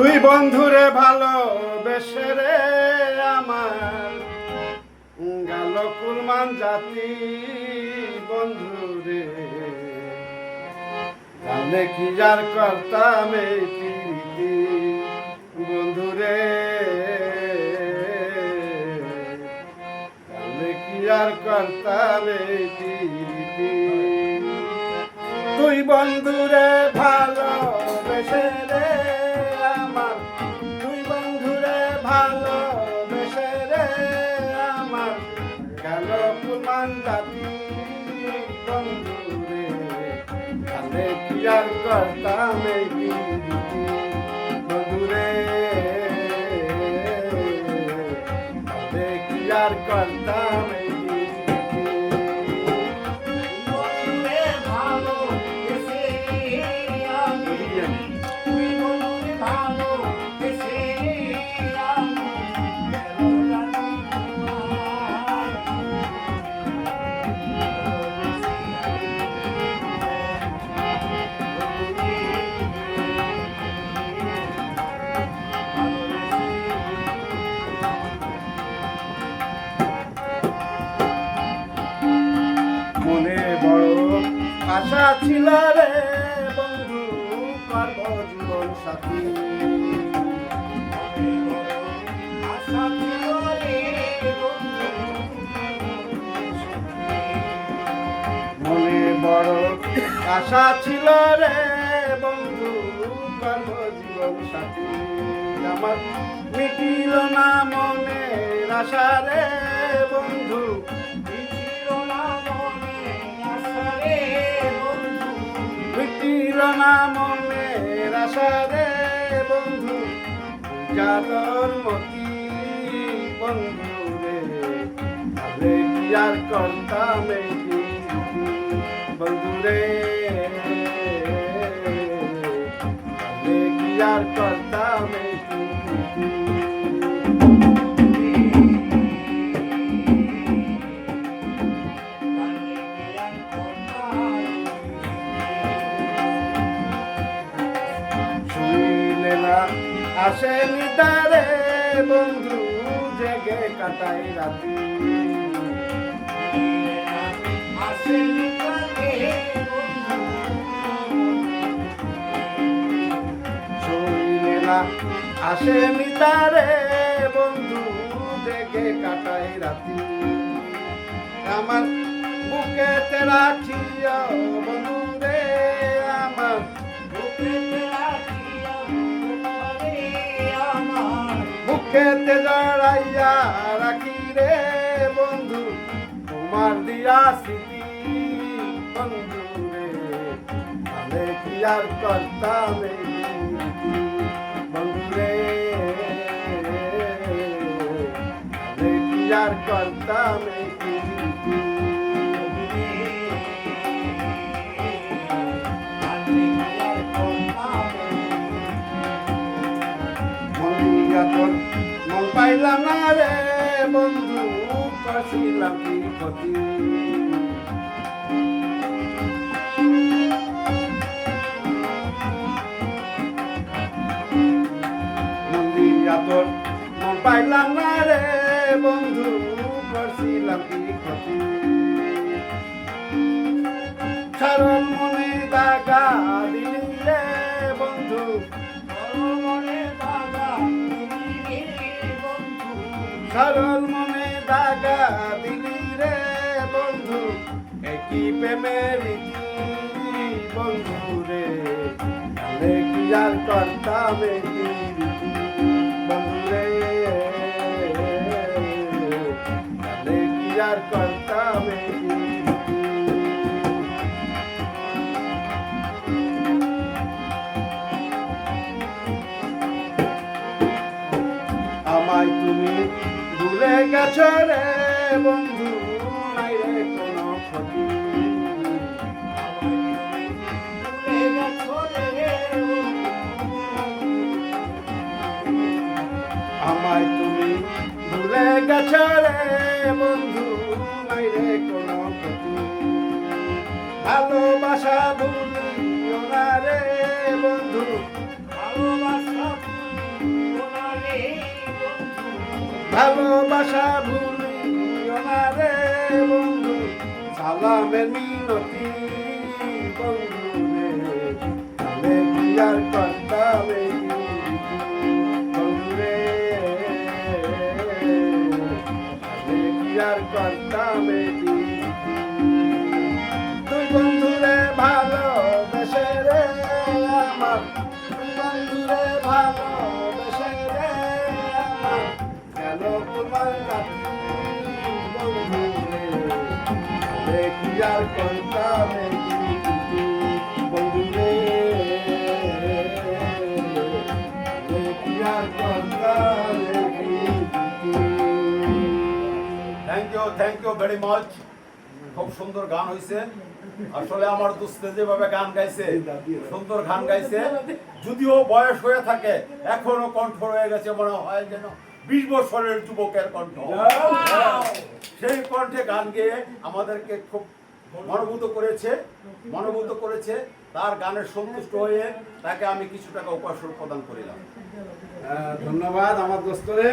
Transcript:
তুই বন্ধুরে ভালো বেসে রে আমার। গেল কুলমান জাতি বন্ধুরে। জানে কি যার কর্তাম এই প্রীতি বন্ধুরে। জানে কি আর কর্তাম এই প্রীতি। তুই বন্ধুরে ভালো কুরবান জাতি বন্ধুরে কালে কি আর করতাম এই প্রীতি বন্ধুরে কালে মনে বড় আশা ছিল রে মনে বড় আশা ছিল রে বন্ধু আমার মিটিল না মনে আশা রে বন্ধু মিটিল না মনে আশা রে বন্ধু যাদর মতি, বন্ধু রে। আরে করতাম বন্ধু রে। আর করতাম আসেনি তারে, বন্ধু জেগে কাটাই রাতি। শুইলে না আসেনি তারে, বন্ধু জেগে কাটাই রাতি। আমার বুকেতে রাখিয়া বন্ধু রে, আমার বুকেতে জড়াইয়া রাখি রে বন্ধু, তোমার দিয়া স্মৃতি বন্ধু রে। কি আর করতাম বন্ধু রে কি আর করতাম তোর মন পাইলাম না রে বন্ধু কছিলাম কি ক্ষতি মন্দিরা মন পাইলাম না রে বন্ধু করছিলাম কি ক্ষতি সারল মনে সরল মনে দাগা দিলি রে বন্ধু একই প্রেমের বন্ধু রে। আমায় তুমি ভুলে গেছো রে বন্ধু, নাই রে কোনো ক্ষতি। আমায় তুমি ভুলে গেছো রে বন্ধু, নাই রে কোনো ক্ষতি। ভালোবাসা ভুলিও না রে বন্ধু। ভালোবাসা ভুলিও না রে বন্ধু, সালামের মিনতি বন্ধু আর করতাম এই বন্ধু রে? তাহলে কি আর করতাম এই thank you thank you very much খুব সুন্দর গান হয়েছে আসলে আমার দোস্তে যেভাবে গান গাইছে সুন্দর গান গাইছে যদিও বয়স হয়ে থাকে এখনও কণ্ঠ রয়ে গেছে মনে হয় যেন বিশ বছরের যুবকের কণ্ঠ। সেই কণ্ঠে গান গেয়ে আমাদেরকে খুব মনোভূত করেছে মনোভূত করেছে, তার গানের সন্তুষ্ট হয়ে তাকে আমি কিছু টাকা উপাসন প্রদান করিলাম। ধন্যবাদ আমার দোস্তরে।